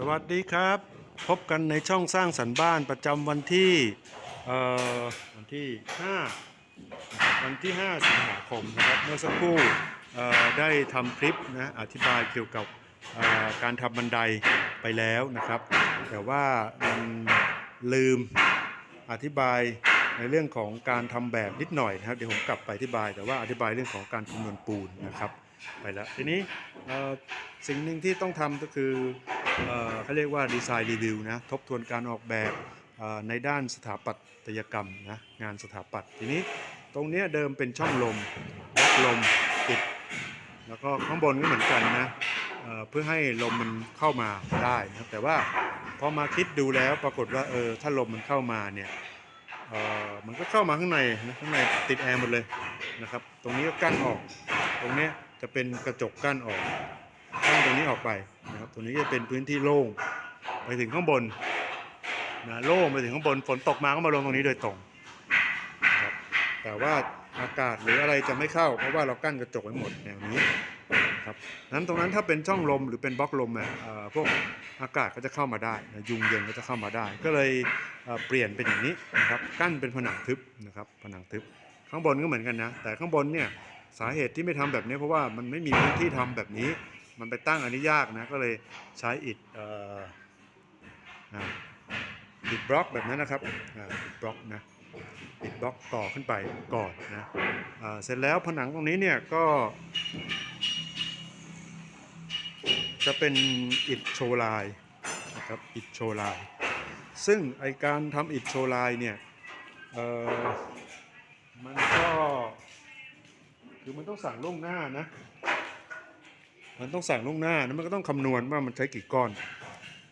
สวัสดีครับ พบกันในช่องสร้างสรรค์บ้านประจำวันที่วันที่5วันที่ 5 สิงหาคมนะครับเมื่อสักครู่ได้ทำคลิปนะอธิบายเกี่ยวกับการทำบันไดไปแล้วนะครับ แต่ว่ามันลืมอธิบายในเรื่องของการทำแบบนิดหน่อยนะครับเดี๋ยวผมกลับไปอธิบาย แต่ว่าอธิบายเรื่องของการคำนวณปูนนะครับไปแล้วทีนี้สิ่งหนึ่งที่ต้องทำก็คือ เขาเรียกว่าดีไซน์รีวิวนะทบทวนการออกแบบในด้านสถาปัตยกรรมนะงานสถาปัตย์ทีนี้ตรงนี้เดิมเป็นช่องลมล็อกลมปิด แล้วก็ข้างบนก็เหมือนกันนะเเพื่อให้ลมมันเข้ามาได้นะแต่ว่าพอมาคิดดูแล้วปรากฏว่าเออถ้าลมมันเข้ามาเนี่ยมันก็เข้ามาข้างในนะข้างในติดแอร์หมดเลยนะครับ ตรงนี้ก็กั้นออก ตรงนี้จะเป็นกระจกกั้นออก กั้นตรงนี้ออกไปนะครับตรงนี้จะเป็นพื้นที่โล่งไปถึงข้างบนนะโล่งไปถึงข้างบนฝนตกมาก็มาลงตรงนี้โดยตรงนะครับแต่ว่าอากาศหรืออะไรจะไม่เข้า เพราะว่าเรากั้นกระจกไว้หมดแนวนี้นะครับนั้นตรงนั้นถ้าเป็นช่องลมหรือเป็นบล็อกลมอะเอ่อพวกอากาศก็จะเข้ามาได้นะยุงเย็นก็จะเข้ามาได้ ก็เลยเอ่อเปลี่ยนเป็นอย่างนี้นะครับกั้นเป็นผนังทึบนะครับผนังทึบ ข้างบนก็เหมือนกันนะแต่ข้างบนเนี่ยสาเหตุที่ไม่ทำแบบนี้เพราะว่ามันไม่มีพื้นที่ทำแบบนี้ มันไปตั้งอันนี้ยากนะ ก็เลยใช้อิฐอิฐบล็อกแบบนั้นนะครับอ่าอิฐบล็อกนะอิฐบล็อกต่อขึ้นไปก่อนนะอ่าเสร็จแล้วผนังตรงนี้เนี่ยก็ จะเป็นอิฐโชลายนะครับอิฐโชลาย ซึ่งไอการทำอิฐโชลายเนี่ยเออมันก็คือมันต้องสั่งล่วงหน้านะ มันต้องสั่งล่วงหน้านะมันก็ต้องคำนวณว่ามันใช้กี่ก้อน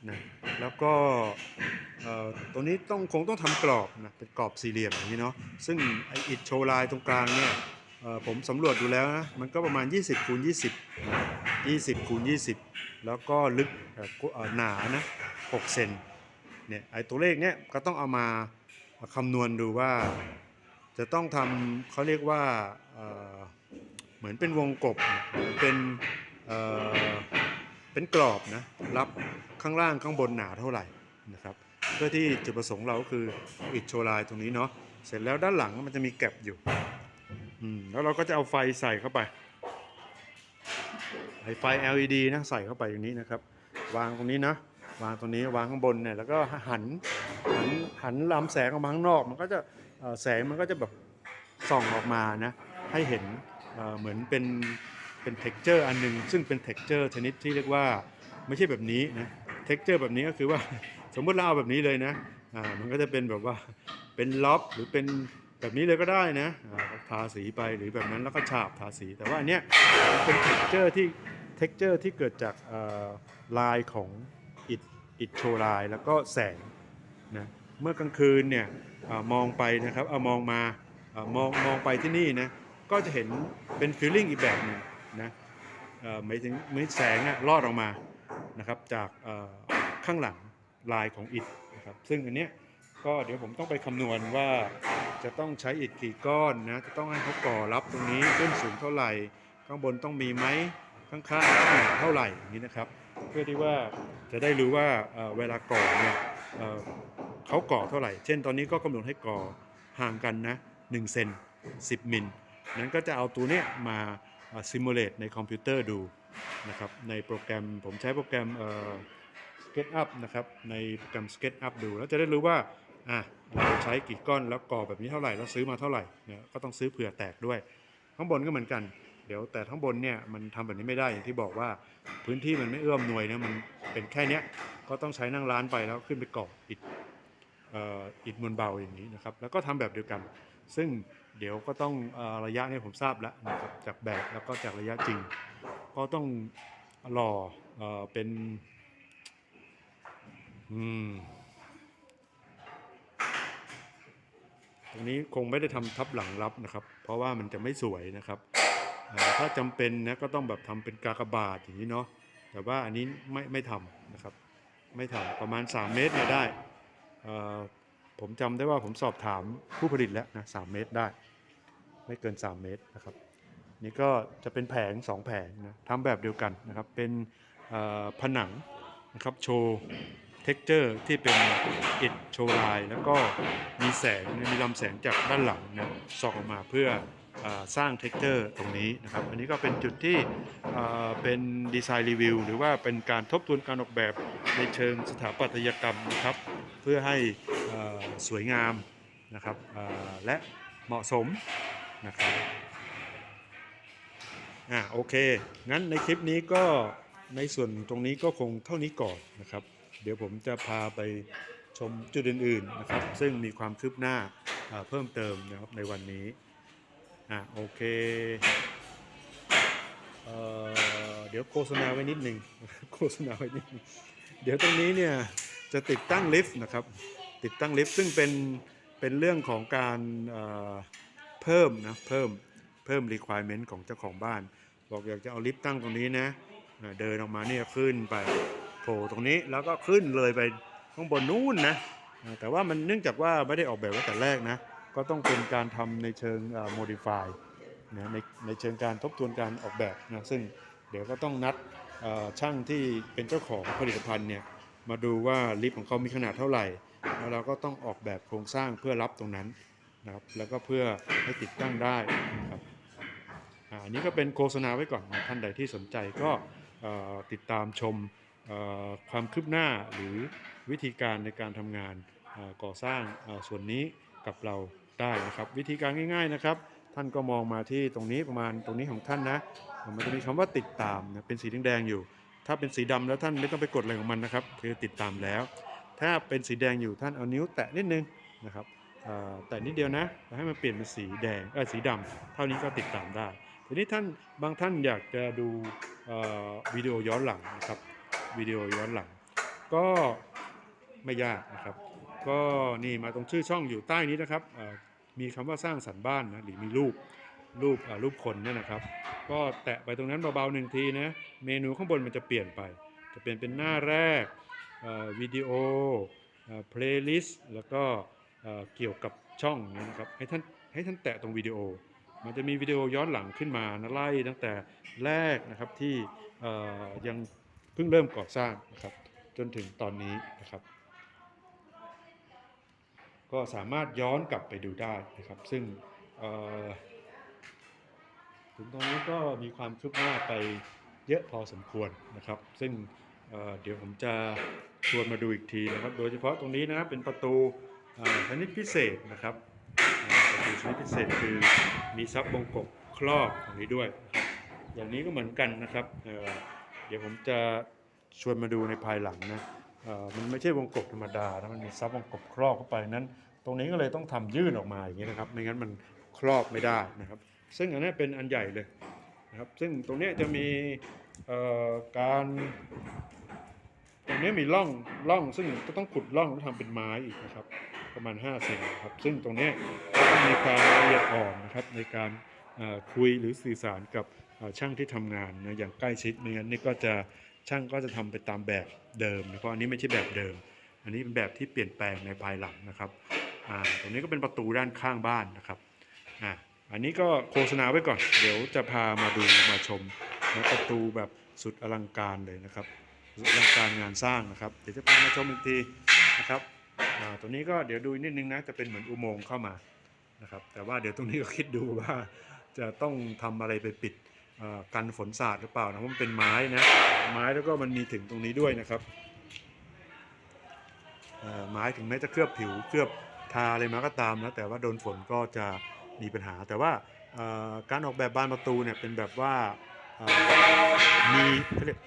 นะแล้วก็ตัวนี้ต้องคงต้องทำกรอบนะเป็นกรอบสี่เหลี่ยมอย่างนี้เนาะซึ่งไออิฐโชว์ลายตรงกลางเนี่ยผมสำรวจดูแล้วนะมันก็ประมาณ 20คูณ20นะ20คูณ20 แล้วก็ลึกหนานะ6เซนเนี่ยไอตัวเลขเนี้ยก็ต้องเอามาคำนวณดูว่า จะต้องทำเขาเรียกว่าเหมือนเป็นวงกบเป็น เป็นกรอบนะรับข้างล่างข้างบนหนาเท่าไหร่นะครับเพื่อที่จุดประสงค์เราก็คืออิฐโชลายตรงนี้เนาะเสร็จแล้วด้านหลังมันจะมีแก็บอยู่อืมแล้วเราก็จะเอาไฟใส่เข้าไปไฟ LED นะใส่เข้าไปอย่างนี้นะครับ วางตรงนี้นะวางตรงนี้วางข้างบนเนี่ยแล้วก็หันหันหันลำแสงออกมาข้างนอก มันก็จะแสงมันก็จะแบบส่องออกมานะให้เห็นเหมือนเป็น เป็นเท็กเจอร์อันหนึงซึ่งเป็นเท็กเจอร์ชนิดที่เรียกว่าไม่ใช่แบบนี้นะเท็กเจอร์แบบนี้ก็คือว่าสมมติเราเอาแบบนี้เลยนะอ่ามันก็จะเป็นแบบว่าเป็นล็อบหรือเป็นแบบนี้เลยก็ได้นะอ่าทาสีไปหรือแบบนั้นแล้วก็ฉาบทาสี แต่ว่าอันเนี้ยเป็นเท็กเจอร์ที่เท็กเจอร์ที่เกิดจากลายของอิฐอิฐโชลายแล้วก็แสงนะเมื่อกลางคืนเนี่ยอมองไปนะครับเอามองมาอมองมองไปที่นี่นะก็จะเห็นเป็นฟีลลิ่งอีกแบบหนึง นะหมายถึงเหมือนแสงอะลอดออกมานะครับจากข้างหลังลายของอิฐนะครับซึ่งอันเนี้ยก็เดี๋ยวผมต้องไปคำนวณว่าจะต้องใช้อิฐกี่ก้อนนะจะต้องให้เขาก่อรับตรงนี้ขึ้นสูงเท่าไหร่ ข้างบนต้องมีไหมข้างๆต้องมีเท่าไหร่อย่างนี้นะครับ เพื่อที่ว่าจะได้รู้ว่าเวลาก่อเนี่ยเอ่อเขาก่อเท่าไหร่ เช่นตอนนี้ก็กำหนดให้ก่อห่างกันนะ1เซน10 มิลนั้นก็จะเอาตัวเนี้ยมา ซิมูเลตในคอมพิวเตอร์ดูนะครับในโปรแกรมผมใช้โปรแกรมเอ่อ SketchUp นะครับในโปรแกรม SketchUp ดู แล้วจะได้รู้ว่าอะเราใช้กี่ก้อนแล้วก่อแบบนี้เท่าไหร่แล้วซื้อมาเท่าไหร่เนี่ยก็ต้องซื้อเผื่อแตกด้วย ข้างบนก็เหมือนกัน เดี๋ยวแต่ข้างบนเนี่ยมันทำแบบนี้ไม่ได้อย่างที่บอกว่าพื้นที่มันไม่เอื้อมหน่วยนะมันเป็นแค่เนี้ยก็ต้องใช้นั่งร้านไปแล้วขึ้นไปก่ออิฐเอ่ออิฐมวลเบาอย่างนี้นะครับแล้วก็ทำแบบเดียวกัน ซึ่ง เดี๋ยวก็ต้องอระยะเนี่ยผมทราบแล้วนะครับจากแบบแล้วก็จากระยะจริง ก็ต้องรอเอ่อเป็นอืมตรงนี้คงไม่ได้ทำทับหลังรับนะครับ เพราะว่ามันจะไม่สวยนะครับถ้าจำเป็นนะก็ต้องแบบทำเป็นกากบาทอย่างนี้เนาะแต่ว่าอันนี้ไม่ไม่ทำนะครับ ไม่ทำประมาณ 3 เมตรเนี่ยได้อ่อ ผมจำได้ว่าผมสอบถามผู้ผลิตแล้วนะสเมตรได้ ไม่เกิน 3 เมตรนะครับ นี่ก็จะเป็นแผง 2 แผงนะทำแบบเดียวกันนะครับ เป็นผนังนะครับโชว์เท็กเจอร์ที่เป็นอิฐโชว์ลาย แล้วก็มีแสงมีลำแสงจากด้านหลังนะส่องออกมาเพื่อ สร้างเท็กเจอร์ตรงนี้นะครับ อันนี้ก็เป็นจุดที่เป็นดีไซน์รีวิวหรือว่าเป็นการทบทวนการออกแบบในเชิงสถาปัตยกรรมนะครับ เพื่อให้สวยงามนะครับและเหมาะสมนะครับอ่าโอเค งั้นในคลิปนี้ก็ในส่วนตรงนี้ก็คงเท่านี้ก่อนนะครับ เดี๋ยวผมจะพาไปชมจุดอื่นๆนะครับ ซึ่งมีความคืบหน้าเพิ่มเติมนะครับในวันนี้ อ่าโอเคเออเดี๋ยวโฆษณาไว้นิดหนึ่งโฆษณาไว้นิดหนึงเดี๋ยวตรงนี้เนี่ยจะติดตั้งลิฟต์นะครับ ติดตั้งลิฟต์ซึ่งเป็นเป็นเรื่องของการเเพิ่มนะเพิ่มเพิ่ม requirement ของเจ้าของบ้าน บอกอยากจะเอาลิฟต์ตั้งตรงนี้นะเดินออกมาเนี่ยขึ้นไปโผล่ตรงนี้แล้วก็ขึ้นเลยไปข้างบนนู้นนะแต่ว่ามันเนื่องจากว่าไม่ได้ออกแบบไว้แต่แรกนะ ก็ต้องเป็นการทำในเชิง modify นะในในเชิงการทบทวนการออกแบบนะซึ่งเดี๋ยวก็ต้องนัดช่างที่เป็นเจ้าของผลิตภัณฑ์เนี่ยมาดูว่าลิฟต์ของเขามีขนาดเท่าไหร่ แล้วเราก็ต้องออกแบบโครงสร้างเพื่อรับตรงนั้นนะครับแล้วก็เพื่อให้ติดตั้งได้ครับอันนี้ก็เป็นโฆษณาไว้ก่อนนะท่านใดที่สนใจก็ติดตามชมความคืบหน้าหรือวิธีการในการทำงานก่อสร้างส่วนนี้กับเรา ได้นะครับ วิธีการง่าย ๆนะครับ ท่านก็มองมาที่ตรงนี้ประมาณตรงนี้ของท่านนะ มันจะมีคำว่าติดตามนะเป็นสีแดงๆอยู่ ถ้าเป็นสีดำแล้วท่านไม่ต้องไปกดอะไรของมันนะครับ คือติดตามแล้ว ถ้าเป็นสีแดงอยู่ท่านเอานิ้วแตะนิดนึงนะครับแตะนิดเดียวนะให้มันเปลี่ยนเป็นสีแดงเออสีดำเท่านี้ก็ติดตามได้ทีนี้ท่านบางท่านอยากจะดูวิดีโอย้อนหลังนะครับวิดีโอย้อนหลัง ก็ไม่ยากนะครับ ก็นี่มาตรงชื่อช่องอยู่ใต้นี้นะครับมีคำว่าสร้างสรรค์บ้านนะหรือมีรูปรูปรูปคนเนี่ยนะครับ ก็แตะไปตรงนั้นเบาๆหนึ่งทีนะเมนูข้างบนมันจะเปลี่ยนไป จะเปลี่ยนเป็นหน้าแรกวิดีโอเพลย์ลิสต์แล้วก็เกี่ยวกับช่องนี้นะครับให้ท่านให้ท่านแตะตรงวิดีโอ มันจะมีวิดีโอย้อนหลังขึ้นมานะไล่ตั้งแต่แรกนะครับที่ยังเพิ่งเริ่มก่อสร้างนะครับจนถึงตอนนี้นะครับ ก็สามารถย้อนกลับไปดูได้นะครับ ซึ่งถึงตรงนี้ก็มีความคืบหน้าไปเยอะพอสมควรนะครับ ซึ่งเเดี๋ยวผมจะชวนมาดูอีกทีนะครับ โดยเฉพาะตรงนี้นะเป็นประตูชนิดพิเศษนะครับประตูชนิดพิเศษคือมีซับวงกบครอบตรงนี้ด้วย อย่างนี้ก็เหมือนกันนะครับเเดี๋ยวผมจะชวนมาดูในภายหลังนะมันไม่ใช่วงกบธรรมดานะมันมีซับวงกบครอบเข้าไปนั้น ตรงนี้ก็เลยต้องทำยื่นออกมาอย่างนี้นะครับ ไม่งั้นมันครอบไม่ได้นะครับ ซึ่งอันนี้เป็นอันใหญ่เลยนะครับ ซึ่งตรงนี้จะมีการตรงนี้มีร่องร่องซึ่งก็ต้องขุดร่องแล้วทำเป็นไม้อีกนะครับ ประมาณ5เซนครับ ซึ่งตรงนี้ก็มีความละเอียดอ่อนนะครับในการคุยหรือสื่อสารกับช่างที่ทำงานนะอย่างใกล้ชิดไม่งั้นนี่ก็จะช่างก็จะทำไปตามแบบเดิมนะเพราะอันนี้ไม่ใช่แบบเดิม อันนี้เป็นแบบที่เปลี่ยนแปลงในภายหลังนะครับ อ่าตรงนี้ก็เป็นประตูด้านข้างบ้านนะครับอ่าอันนี้ก็โฆษณาไว้ก่อน เดี๋ยวจะพามาดูมาชมนะประตูแบบสุดอลังการเลยนะครับอลังการงานสร้างนะครับ เดี๋ยวจะพามาชมอีกทีนะครับอ่าตัวนี้ก็เดี๋ยวดูนิดนึงนะจะเป็นเหมือนอุโมงค์เข้ามานะครับ แต่ว่าเดี๋ยวตรงนี้ก็คิดดูว่าจะต้องทำอะไรไปปิดอ่อกันฝนสาดหรือเปล่านะเพราะมันเป็นไม้นะไม้แล้วก็มันมีถึงตรงนี้ด้วยนะครับอ่อไม้ถึงแม้จะเคลือบผิวเคลือบ ทาอะไรมาก็ตามนะแต่ว่าโดนฝนก็จะมีปัญหา แต่ว่าการออกแบบบานประตูเนี่ยเป็นแบบว่ามีเขาเรียก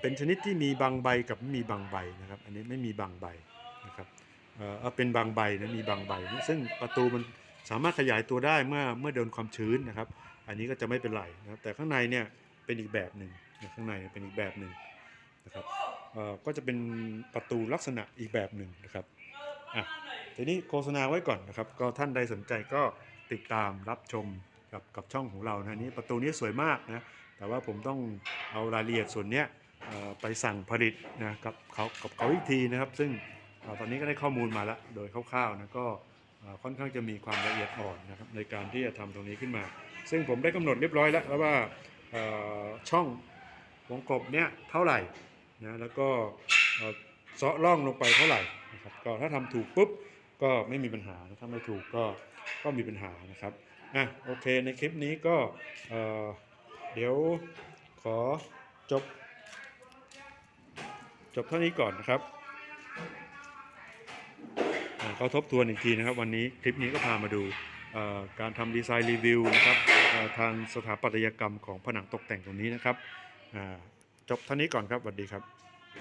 เป็นชนิดที่มีบางใบกับไม่มีบางใบนะครับอันนี้ไม่มีบางใบนะครับเออเป็นบางใบนะมีบางใบนะซึ่งประตูมันสามารถขยายตัวได้เมื่อเมื่อโดนความชื้นนะครับ อันนี้ก็จะไม่เป็นไรนะครับแต่ข้างในเนี่ยเป็นอีกแบบหนึ่งนะข้างในเป็นอีกแบบหนึ่งนะครับก็จะเป็นประตูลักษณะอีกแบบหนึ่งนะครับ อะทีนี้โฆษณาไว้ก่อนนะครับ ก็ท่านใดสนใจก็ติดตามรับชมกับกับช่องของเรานะนี้ประตูนี้สวยมากนะแต่ว่าผมต้องเอารายละเอียดส่วนเนี้ยไปสั่งผลิตนะกับเขากับเขาอีกทีนะครับ ซึ่งอตอนนี้ก็ได้ข้อมูลมาแล้วโดยคร่าวๆนะก็ค่อนข้างจะมีความละเอียดอ่อนนะครับในการที่จะทำตรงนี้ขึ้นมา ซึ่งผมได้กำหนดเรียบร้อยแล้วว่าช่อช่องวงกบเนี้ยเท่าไหร่นะแล้วก็เอ่อเซาะร่องลงไปเท่าไหร่ นะครับก็ถ้าทำถูกปุ๊บก็ไม่มีปัญหาถ้าไม่ถูกก็ก็มีปัญหานะครับอะโอเคในคลิปนี้ก็เออเดี๋ยวขอจบ จบเท่านี้ก่อนนะครับอ่าก็ทบทวนอีกทีนะครับ วันนี้คลิปนี้ก็พามาดูการทำดีไซน์รีวิวนะครับทางสถาปัตยกรรมของผนังตกแต่งตรงนี้นะครับจบเท่านี้ก่อนครับสวัสดีครับ